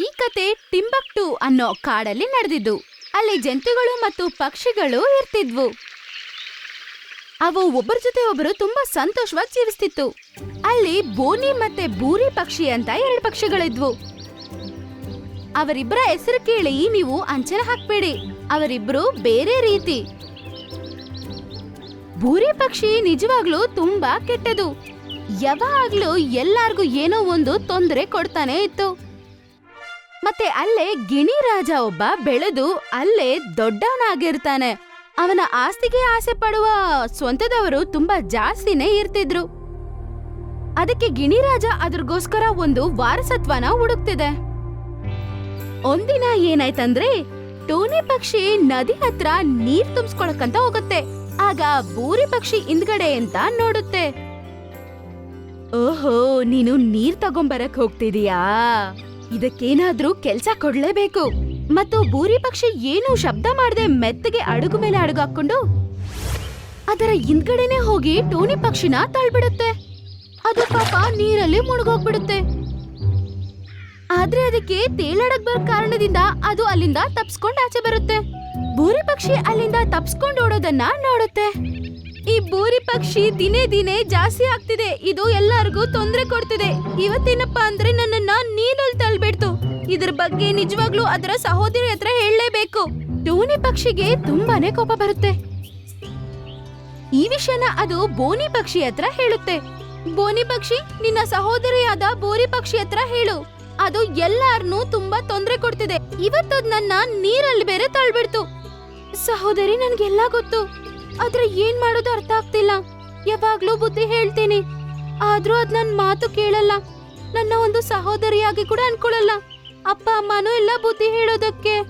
ಈ ಕತೆ ಟಿಂಬಕ್ಟು ಅನ್ನೋ ಕಾಡಲ್ಲಿ ನಡೆದಿದ್ದು. ಅಲ್ಲಿ ಜಂತುಗಳು ಮತ್ತು ಪಕ್ಷಿಗಳು ಇರ್ತಿದ್ವು. ಅವು ಒಬ್ಬರ ಜೊತೆ ಒಬ್ಬರು ತುಂಬಾ ಸಂತೋಷವಾಗಿ ಜೀವಿಸ್ತಿತ್ತು. ಅಲ್ಲಿ ಬೋನಿ ಮತ್ತೆ ಬೂರಿ ಪಕ್ಷಿ ಅಂತ ಎರಡು ಪಕ್ಷಿಗಳಿದ್ವು. ಅವರಿಬ್ಬರ ಹೆಸರು ಕೇಳಿ ನೀವು ಅಂಚನ ಹಾಕ್ಬೇಡಿ. ಅವರಿಬ್ರು ಬೇರೆ ರೀತಿ. ಬೂರಿ ಪಕ್ಷಿ ನಿಜವಾಗ್ಲೂ ತುಂಬಾ ಕೆಟ್ಟದು. ಯಾವಾಗ್ಲೂ ಎಲ್ಲಾರ್ಗೂ ಏನೋ ಒಂದು ತೊಂದರೆ ಕೊಡ್ತಾನೆ ಇತ್ತು. ಮತ್ತೆ ಅಲ್ಲೇ ಗಿಣಿ ರಾಜ ಒಬ್ಬ ಬೆಳೆದು ಅಲ್ಲೇ ದೊಡ್ಡವನಾಗಿರ್ತಾನೆ. ಅವನ ಆಸ್ತಿಗೆ ಆಸೆ ಪಡುವ ಸ್ವಂತದವರು ತುಂಬಾ ಜಾಸ್ತಿನೇ ಇರ್ತಿದ್ರು. ಅದಕ್ಕೆ ಗಿಣಿರಾಜ ಅದ್ರಗೋಸ್ಕರ ಒಂದು ವಾರಸತ್ವನ ಹುಡುಕ್ತಿದೆ. ಒಂದಿನ ಏನಾಯ್ತಂದ್ರೆ ಟೋನಿ ಪಕ್ಷಿ ನದಿ ಹತ್ರ ನೀರ್ ತುಂಬಿಸ್ಕೊಳಕಂತ ಹೋಗುತ್ತೆ. ಆಗ ಬೂರಿ ಪಕ್ಷಿ ಹಿಂದ್ಗಡೆ ಅಂತ ನೋಡುತ್ತೆ. ಓಹೋ, ನೀನು ನೀರ್ ತಗೊಂಬರಕ್ ಹೋಗ್ತಿದೀಯಾ? ಇದಕ್ಕೇನಾದ್ರೂ ಕೆಲ್ಸ ಕೊಡ್ಲೇಬೇಕು. ಮತ್ತು ಬೂರಿ ಪಕ್ಷಿ ಏನು ಶಬ್ದ ಮಾಡದೆ ಮೆತ್ತಗೆ ಅಡುಗು ಮೇಲೆ ಅಡುಗು ಹಾಕೊಂಡು ಅದರ ಹಿಂದ್ಗಡೆನೆ ಹೋಗಿ ಟೋನಿ ಪಕ್ಷಿನ ತಳ್ಬಿಡುತ್ತೆ. ಅದು ಪಾಪ ನೀರಲ್ಲಿ ಮುಳುಗೋಗ್ಬಿಡುತ್ತೆ. ಆದ್ರೆ ಅದಕ್ಕೆ ತೇಲಾಡಕ್ ಬರೋ ಕಾರಣದಿಂದ ಅದು ಅಲ್ಲಿಂದ ತಪ್ಸ್ಕೊಂಡ್ ಆಚೆ ಬರುತ್ತೆ. ಬೂರಿ ಪಕ್ಷಿ ಅಲ್ಲಿಂದ ತಪ್ಸ್ಕೊಂಡ್ ಓಡೋದನ್ನ ನೋಡುತ್ತೆ. ಪಕ್ಷಿ ದಿನೇ ದಿನೇ ಜಾಸ್ತಿ ಆಗ್ತಿದೆ. ಇದು ಎಲ್ಲರಿಗೂ ತೊಂದರೆ ಕೊಡ್ತಿದೆ. ಇವತ್ತೇನಪ್ಪ ಅಂದ್ರೆ ನನ್ನನ್ನ ನೀರಲ್ಲಿ ತಳ್ಬಿಡ್ತು. ಇದ್ರ ಬಗ್ಗೆ ನಿಜವಾಗ್ಲೂ ಅದರ ಸಹೋದರಿ ಹತ್ರ ಹೇಳಲೇಬೇಕು. ಟೂನಿ ಪಕ್ಷಿಗೆ ತುಂಬಾನೇ ಕೋಪ ಬರುತ್ತೆ. ಈ ವಿಷಯನ ಅದು ಬೋನಿ ಪಕ್ಷಿ ಹತ್ರ ಹೇಳುತ್ತೆ. ಬೋನಿ ಪಕ್ಷಿ, ನಿನ್ನ ಸಹೋದರಿಯಾದ ಬೋರಿ ಪಕ್ಷಿ ಹತ್ರ ಹೇಳು. ಅದು ಎಲ್ಲಾರ್ನೂ ತುಂಬಾ ತೊಂದರೆ ಕೊಡ್ತಿದೆ. ಇವತ್ತದ್ ನನ್ನ ನೀರಲ್ಲಿ ಬೇರೆ ತಳ್ಬಿಡ್ತು. ಸಹೋದರಿ, ನನ್ಗೆಲ್ಲಾ ಗೊತ್ತು. ಆದ್ರೆ ಏನ್ ಮಾಡೋದು ಅರ್ಥ ಆಗ್ತಿಲ್ಲ. ಯಾವಾಗ್ಲೂ ಬುದ್ಧಿ ಹೇಳ್ತೀನಿ. ಆದ್ರೂ ಅದ್ ನನ್ ಮಾತು ಕೇಳಲ್ಲ. ನನ್ನ ಒಂದು ಸಹೋದರಿಯಾಗಿ ಕೂಡ ಅನ್ಕೊಳಲ್ಲ ಅಪ್ಪ, ಅಮ್ಮನೂ ಎಲ್ಲ ಬುದ್ಧಿ ಹೇಳೋದಕ್ಕೆ.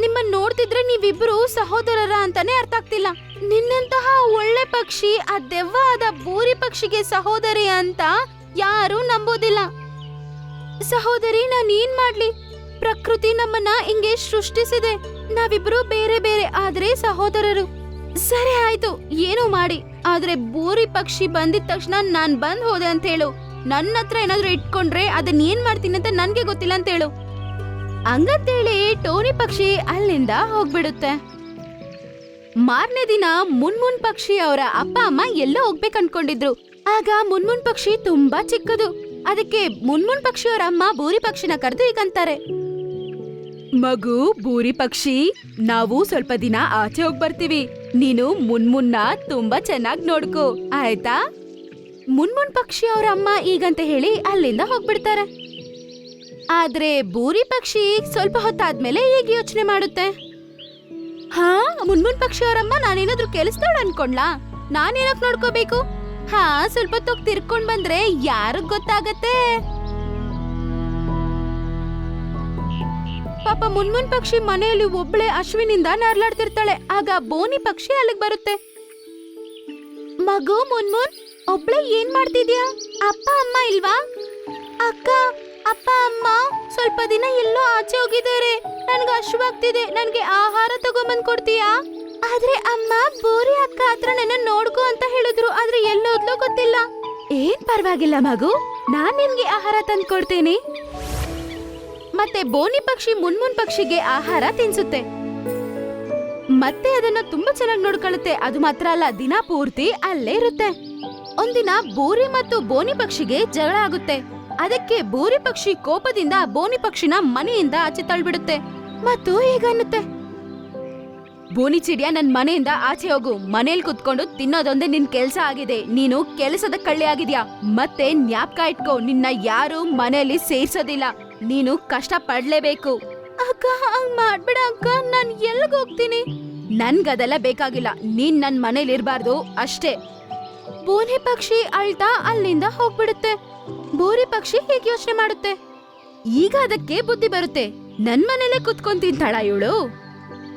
ನಿಮ್ಮನ್ನ ನೋಡ್ತಿದ್ರೆ ನೀವಿಬ್ರು ಸಹೋದರರ ಅಂತಾನೆ ಅರ್ಥ ಆಗ್ತಿಲ್ಲ. ನಿನ್ನಂತಹ ಒಳ್ಳೆ ಪಕ್ಷಿ, ಆ ದೆವ್ವ ಆದ ಬೂರಿ ಪಕ್ಷಿಗೆ ಸಹೋದರಿ ಅಂತ ಯಾರೂ ನಂಬೋದಿಲ್ಲ. ಸಹೋದರಿ ನಾನ್ ಏನ್ ಮಾಡ್ಲಿ? ಪ್ರಕೃತಿ ನಮ್ಮನ್ನ ಹಿಂಗೆ ಸೃಷ್ಟಿಸಿದೆ. ನಾವಿಬ್ರು ಬೇರೆ ಬೇರೆ ಆದ್ರೆ ಸಹೋದರರು. ಸರಿ ಆಯ್ತು, ಏನೋ ಮಾಡಿ. ಆದ್ರೆ ಬೂರಿ ಪಕ್ಷಿ ಬಂದಿದ ತಕ್ಷಣ ನಾನ್ ಬಂದ್ ಹೋದೆ ಅಂತ ಹೇಳು. ನನ್ನ ಹತ್ರ ಏನಾದ್ರೂ ಇಟ್ಕೊಂಡ್ರೆ ಅದನ್ನ ಏನ್ ಮಾಡ್ತೀನಿ ಅಂತ ನನ್ಗೆ ಗೊತ್ತಿಲ್ಲ ಅಂತ ಹೇಳು. ಹಂಗಂತೇಳಿ ಟೋನಿ ಪಕ್ಷಿ ಅಲ್ಲಿಂದ ಹೋಗ್ಬಿಡುತ್ತೆ. ಮಾರನೇ ದಿನ ಮುನ್ಮುನ್ ಪಕ್ಷಿ ಅವರ ಅಪ್ಪ, ಅಮ್ಮ ಎಲ್ಲೋ ಹೋಗ್ಬೇಕು ಅನ್ಕೊಂಡಿದ್ರು. ಆಗ ಮುನ್ಮುನ್ ಪಕ್ಷಿ ತುಂಬಾ ಚಿಕ್ಕದು. ಅದಕ್ಕೆ ಮುನ್ಮುನ್ ಪಕ್ಷಿ ಅವರ ಅಮ್ಮ ಬೂರಿ ಪಕ್ಷಿನ ಕರೆದು ಈಗಂತಾರೆ. ಮಗು, ಬೂರಿ ಪಕ್ಷಿ, ನಾವು ಸ್ವಲ್ಪ ದಿನ ಆಚೆ ಹೋಗ್ ಬರ್ತೀವಿ. ನೀನು ಮುನ್ಮುನ್ನ ತುಂಬಾ ಚೆನ್ನಾಗಿ ನೋಡ್ಕೋ, ಆಯ್ತಾ? ಮುನ್ಮುನ್ ಪಕ್ಷಿ ಅವ್ರ ಅಮ್ಮ ಈಗಂತ ಹೇಳಿ ಅಲ್ಲಿಂದ ಹೋಗ್ಬಿಡ್ತಾರೆ. ಆದ್ರೆ ಬೂರಿ ಪಕ್ಷಿ ಸ್ವಲ್ಪ ಹೊತ್ತಾದ್ಮೇಲೆ ಈಗ ಯೋಚನೆ ಮಾಡುತ್ತೆ? ಹಾ, ಮುನ್ಮುನ್ ಪಕ್ಷಿ ಅವರಮ್ಮ ನಾನೇನಾದ್ರೂ ಕೆಲಸದವಳು ಅನ್ಕೊಂಡ್ಲಾ? ನಾನೇನಕ್ ನೋಡ್ಕೋಬೇಕು? ಹಾ, ಸ್ವಲ್ಪ ಹೊತ್ತು ತಿರ್ಕೊಂಡ್ ಬಂದ್ರೆ ಯಾರಿಗ್ ಗೊತ್ತಾಗತ್ತೆ? ಪಾಪ ಮುನ್ಮುನ್ ಪಕ್ಷಿ ಮನೆಯಲ್ಲಿ ಒಬ್ಳೆ ಅಶ್ವಿನಿಂದ ನರ್ಲಾಡ್ತಿರ್ತಾಳೆ. ಆಗ ಬೋನಿ ಪಕ್ಷಿ ಅಲ್ಲಿಗೆ ಬರುತ್ತೆ. ಮಗು ಮುನ್ಮುನ್, ಒಬ್ಳೆ ಏನ್ ಮಾಡ್ತಿದ್ಯಾ? ಅಪ್ಪ, ಅಮ್ಮ ಇಲ್ವಾ? ಅಕ್ಕ, ಅಪ್ಪ, ಅಮ್ಮ, ಸ್ವಲ್ಪ ದಿನ ಎಲ್ಲೋ ಆಚೆ ಹೋಗಿದ್ದಾರೆ. ನನ್ಗೆ ಹಶುವಾಗ್ತಿದೆ. ನನ್ಗೆ ಆಹಾರ ತಗೊಂಬಂದ್ ಕೊಡ್ತೀಯಾ? ಆದ್ರೆ ಅಮ್ಮ, ಬೋರಿ ಅಕ್ಕ ಹತ್ರ ನನ್ನ ನೋಡ್ಕೋ ಅಂತ ಹೇಳಿದ್ರು. ಆದ್ರೆ ಎಲ್ಲೋದ್ಲೋ ಗೊತ್ತಿಲ್ಲ. ಏನ್ ಪರವಾಗಿಲ್ಲ ಮಗು. ನಾನ್ ನಿನ್ಗೆ ಆಹಾರ ತಂದು ಕೊಡ್ತೇನೆ ಮತ್ತೆ ಬೋನಿ ಪಕ್ಷಿ ಮುನ್ಮುನ್ ಪಕ್ಷಿಗೆ ಆಹಾರ ತಿನ್ಸುತ್ತೆ. ಮತ್ತೆ ಅದನ್ನ ತುಂಬಾ ಚೆನ್ನಾಗಿ ನೋಡ್ಕೊಳ್ಳುತ್ತೆ. ಅದು ಮಾತ್ರ ಅಲ್ಲ, ದಿನ ಪೂರ್ತಿ ಅಲ್ಲೇ ಇರುತ್ತೆ. ಒಂದಿನ ಬೋರಿ ಮತ್ತು ಬೋನಿ ಪಕ್ಷಿಗೆ ಜಗಳ ಆಗುತ್ತೆ. ಅದಕ್ಕೆ ಬೋರಿ ಪಕ್ಷಿ ಕೋಪದಿಂದ ಬೋನಿ ಪಕ್ಷಿನ ಮನೆಯಿಂದ ಆಚೆ ತಳ್ಬಿಡುತ್ತೆ ಮತ್ತು ಹೀಗನ್ನುತ್ತೆ ಬೋನಿ ಚಿಡಿಯ ನನ್ ಮನೆಯಿಂದ ಆಚೆ ಹೋಗು. ಮನೇಲಿ ಕುತ್ಕೊಂಡು ತಿನ್ನೋದೊಂದೇ ನಿನ್ ಕೆಲ್ಸ ಆಗಿದೆ. ನೀನು ಕೆಲಸದ ಕಳ್ಳಿ ಆಗಿದ್ಯಾ? ಮತ್ತೆ ಜ್ಞಾಪಕ ಇಟ್ಕೋ. ನಿನ್ನ ಯಾರು ಮನೆಯಲ್ಲಿ ಸೇರ್ಸೋದಿಲ್ಲ. ನೀನು ಕಷ್ಟ ಪಡ್ಲೇಬೇಕು ಅಕ್ಕ, ಹಂಗ್ ಮಾಡ್ಬೇಡ ಅಕ್ಕ, ನಾನ್ ಎಲ್ಗ್ ಹೋಗ್ತೀನಿ? ನನ್ಗದೆಲ್ಲ ಬೇಕಾಗಿಲ್ಲ, ನೀನ್ ನನ್ ಮನೇಲಿ ಇರ್ಬಾರ್ದು ಅಷ್ಟೇ. ಬೂನಿ ಪಕ್ಷಿ ಅಳ್ತಾ ಅಲ್ಲಿಂದ ಹೋಗ್ಬಿಡುತ್ತೆ. ಬೋರಿ ಪಕ್ಷಿ ಹೇಗೆ ಯೋಚನೆ ಮಾಡುತ್ತೆ. ಈಗ ಅದಕ್ಕೆ ಬುದ್ಧಿ ಬರುತ್ತೆ. ನನ್ ಮನೇಲೆ ಕುತ್ಕೊಂಡ್ ತಿಂತಾಳ ಇವಳು.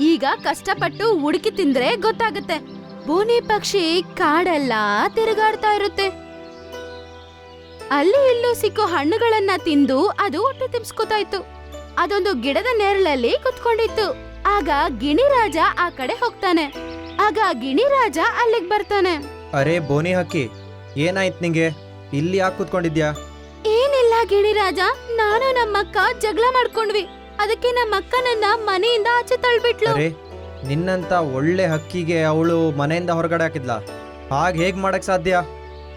ಈಗ ಕಷ್ಟಪಟ್ಟು ಹುಡುಕಿ ತಿಂದ್ರೆ ಗೊತ್ತಾಗುತ್ತೆ. ಬೂನಿ ಪಕ್ಷಿ ಕಾಡೆಲ್ಲ ತಿರುಗಾಡ್ತಾ ಇರುತ್ತೆ. ಅಲ್ಲಿ ಇಲ್ಲೂ ಸಿಕ್ಕೋ ಹಣ್ಣುಗಳನ್ನ ತಿಂದು ಅದು ಹೊಟ್ಟೆ ತಿಪ್ಸ್ಕೊತಾ ಇತ್ತು. ಅದೊಂದು ಗಿಡದ ನೆರಳಲ್ಲಿ ಕುತ್ಕೊಂಡಿತ್ತು. ಆಗ ಗಿಣಿರಾಜ ಆ ಕಡೆ ಹೋಗ್ತಾನೆ. ಆಗ ಗಿಣಿರಾಜ ಅಲ್ಲಿಗ್ ಬರ್ತಾನೆ. ಅರೆ ಬೋನಿ ಹಕ್ಕಿ ಏನಾಯ್ತು ನಿಂಗೆ? ಇಲ್ಲಿ ಯಾಕೆ ಕುತ್ಕೊಂಡಿದ್ಯಾ? ಏನಿಲ್ಲ ಗಿಣಿರಾಜ ನಾನು ನಮ್ಮಕ್ಕ ಜಗಳ ಮಾಡ್ಕೊಂಡ್ವಿ. ಅದಕ್ಕೆ ನಮ್ಮಕ್ಕ ನನ್ನ ಮನೆಯಿಂದ ಆಚೆ ತಳ್ಬಿಟ್ಲು. ಅರೆ ನಿನ್ನಂತ ಒಳ್ಳೆ ಹಕ್ಕಿಗೆ ಅವಳು ಮನೆಯಿಂದ ಹೊರಗಡೆ ಹಾಕಿದ್ಲಾ? ಹಾಗೆ ಹೇಗ್ ಮಾಡಕ್ ಸಾಧ್ಯ?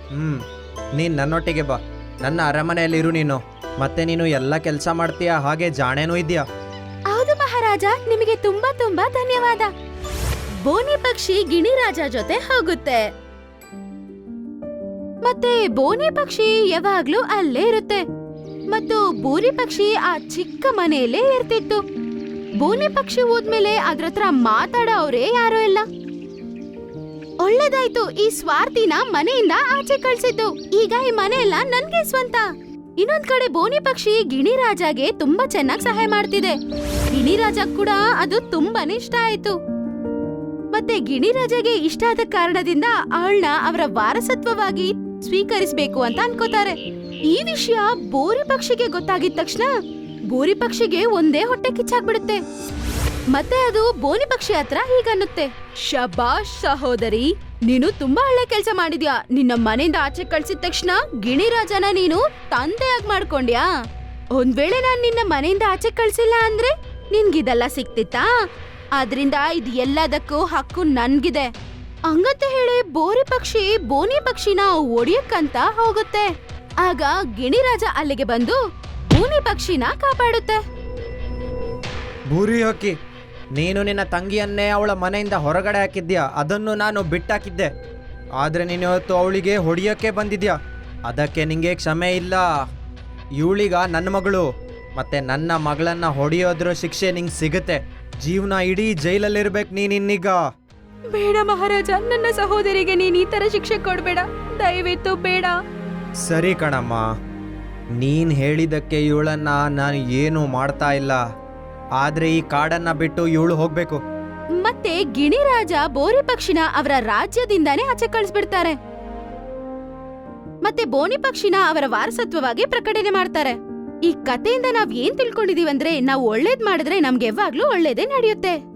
ಹ್ಮ್. ನೀನ್ ನನ್ನೊಟ್ಟಿಗೆ ಬಾ. ನನ್ನ ಅರಮನೆಯಲ್ಲಿರು ನೀನು. ಮತ್ತೆ ನೀನು ಎಲ್ಲ ಕೆಲಸ ಮಾಡ್ತೀಯಾ? ಹಾಗೆ ಜಾಣೇನೂ ಇದೆಯಾ ಹೌದು ಮಹಾರಾಜ, ನಿಮಗೆ ತುಂಬಾ ತುಂಬಾ ಧನ್ಯವಾದ. ಬೋನಿ ಪಕ್ಷಿ ಗಿಣಿರಾಜ ಜೊತೆ ಹೋಗುತ್ತೆ. ಮತ್ತೆ ಬೋನಿ ಪಕ್ಷಿ ಯಾವಾಗ್ಲೂ ಅಲ್ಲೇ ಇರುತ್ತೆ. ಮತ್ತು ಬೂರಿ ಪಕ್ಷಿ ಆ ಚಿಕ್ಕ ಮನೆಯಲ್ಲೇ ಇರ್ತಿತ್ತು. ಬೋನಿ ಪಕ್ಷಿ ಹೋದ್ಮೇಲೆ ಅದ್ರ ಹತ್ರ ಮಾತಾಡೋರೇ ಯಾರೂ ಇಲ್ಲ. ಒಳ್ಳೇದಾಯ್ತು. ಈ ಸ್ವಾರ್ಥಿನ ಮನೆಯಿಂದ ಆಚೆ ಕಳ್ಸಿದ್ದು. ಈಗ ಈ ಮನೆ ಎಲ್ಲ ನನ್ಗೆ ಸ್ವಂತ. ಇನ್ನೊಂದ್ ಕಡೆ ಬೋನಿ ಪಕ್ಷಿ ಗಿಣಿರಾಜಗೆ ತುಂಬಾ ಚೆನ್ನಾಗಿ ಸಹಾಯ ಮಾಡ್ತಿದೆ. ಗಿಣಿರಾಜ ಕೂಡ ಅದು ತುಂಬಾನೇ ಇಷ್ಟ ಆಯ್ತು. ಮತ್ತೆ ಗಿಣಿರಾಜಗೆ ಇಷ್ಟ ಆದ ಕಾರಣದಿಂದ ಅವಳನ್ನ ಅವರ ವಾರಸತ್ವವಾಗಿ ಸ್ವೀಕರಿಸಬೇಕು ಅಂತ ಅನ್ಕೋತಾರೆ. ಈ ವಿಷಯ ಬೋರಿ ಪಕ್ಷಿಗೆ ಗೊತ್ತಾಗಿದ ತಕ್ಷಣ ಬೋರಿ ಪಕ್ಷಿಗೆ ಒಂದೇ ಹೊಟ್ಟೆ ಕಿಚ್ಚಾಗ್ಬಿಡುತ್ತೆ. ಮತ್ತೆ ಅದು ಬೋನಿ ಪಕ್ಷಿ ಹತ್ರ ಹೀಗನ್ನುತ್ತೆ. ಶಬಾಷ್ ಸಹೋದರಿ, ನೀನು ತುಂಬಾ ಒಳ್ಳೆ ಕೆಲಸ ಮಾಡಿದ್ಯಾ? ನಿನ್ನ ಮನೆಯಿಂದ ಆಚೆ ಕಳ್ಸಿದ ತಕ್ಷಣ ಗಿಣಿರಾಜನ ನೀನು ತಂದೆಯಾಗಿ ಮಾಡ್ಕೊಂಡ್ಯಾ? ಒಂದ್ ವೇಳೆ ನಾನು ನಿನ್ನ ಮನೆಯಿಂದ ಆಚೆ ಕಳ್ಸಿಲ್ಲ ಅಂದ್ರೆ ನಿನ್ಗಿದೆಲ್ಲ ಸಿಕ್ತಿತ್ತಾ ಆದ್ರಿಂದ ಇದು ಎಲ್ಲದಕ್ಕೂ ಹಕ್ಕು ನನ್ಗಿದೆ. ಹಂಗಂತ ಹೇಳಿ ಬೋರಿ ಪಕ್ಷಿ ಬೋನಿ ಪಕ್ಷಿನ ಒಡಿಯಕ್ಕಂತ ಹೋಗುತ್ತೆ. ಆಗ ಗಿಣಿರಾಜ ಅಲ್ಲಿಗೆ ಬಂದು ಬೋನಿ ಪಕ್ಷಿನ ಕಾಪಾಡುತ್ತೆ. ಬೂರಿ ಹಕ್ಕಿ ನೀನು ನಿನ್ನ ತಂಗಿಯನ್ನೇ ಅವಳ ಮನೆಯಿಂದ ಹೊರಗಡೆ ಹಾಕಿದ್ಯಾ ಅದನ್ನು ನಾನು ಬಿಟ್ಟಾಕಿದ್ದೆ. ಆದರೆ ನೀನು ಇವತ್ತು ಅವಳಿಗೆ ಹೊಡೆಯೋಕ್ಕೆ ಬಂದಿದ್ಯಾ ಅದಕ್ಕೆ ನಿಂಗೆ ಕ್ಷಮೆ ಇಲ್ಲ. ಇವಳಿಗ ನನ್ನ ಮಗಳು. ಮತ್ತೆ ನನ್ನ ಮಗಳನ್ನ ಹೊಡೆಯೋದ್ರ ಶಿಕ್ಷೆ ನಿಂಗೆ ಸಿಗುತ್ತೆ. ಜೀವನ ಇಡೀ ಜೈಲಲ್ಲಿರ್ಬೇಕು ನೀನಿನ್ನೀಗ. ಬೇಡ ಮಹಾರಾಜ ನನ್ನ ಸಹೋದರಿಗೆ ನೀನು ಈ ತರ ಶಿಕ್ಷೆ ಕೊಡಬೇಡ. ದಯವಿಟ್ಟು ಬೇಡ. ಸರಿ ಕಣಮ್ಮ. ನೀನು ಹೇಳಿದ್ದಕ್ಕೆ ಇವಳನ್ನ ನಾನು ಏನು ಮಾಡ್ತಾ ಇಲ್ಲ. ಆದ್ರೆ ಈ ಕಾಡನ್ನ ಬಿಟ್ಟು ಇವಳು ಹೋಗ್ಬೇಕು. ಮತ್ತೆ ಗಿಣಿರಾಜ ಬೋರಿ ಪಕ್ಷಿನ ಅವರ ರಾಜ್ಯದಿಂದಾನೇ ಆಚೆ ಕಳಿಸ್ಬಿಡ್ತಾರೆ. ಮತ್ತೆ ಬೋನಿ ಪಕ್ಷಿನ ಅವರ ವಾರಸತ್ವವಾಗಿ ಪ್ರಕಟಣೆ ಮಾಡ್ತಾರೆ. ಈ ಕಥೆಯಿಂದ ನಾವ್ ಏನ್ ತಿಳ್ಕೊಂಡಿದೀವಂದ್ರೆ ನಾವು ಒಳ್ಳೇದ್ ಮಾಡಿದ್ರೆ ನಮ್ಗೆ ಯಾವಾಗ್ಲೂ ಒಳ್ಳೇದೇ ನಡೆಯುತ್ತೆ.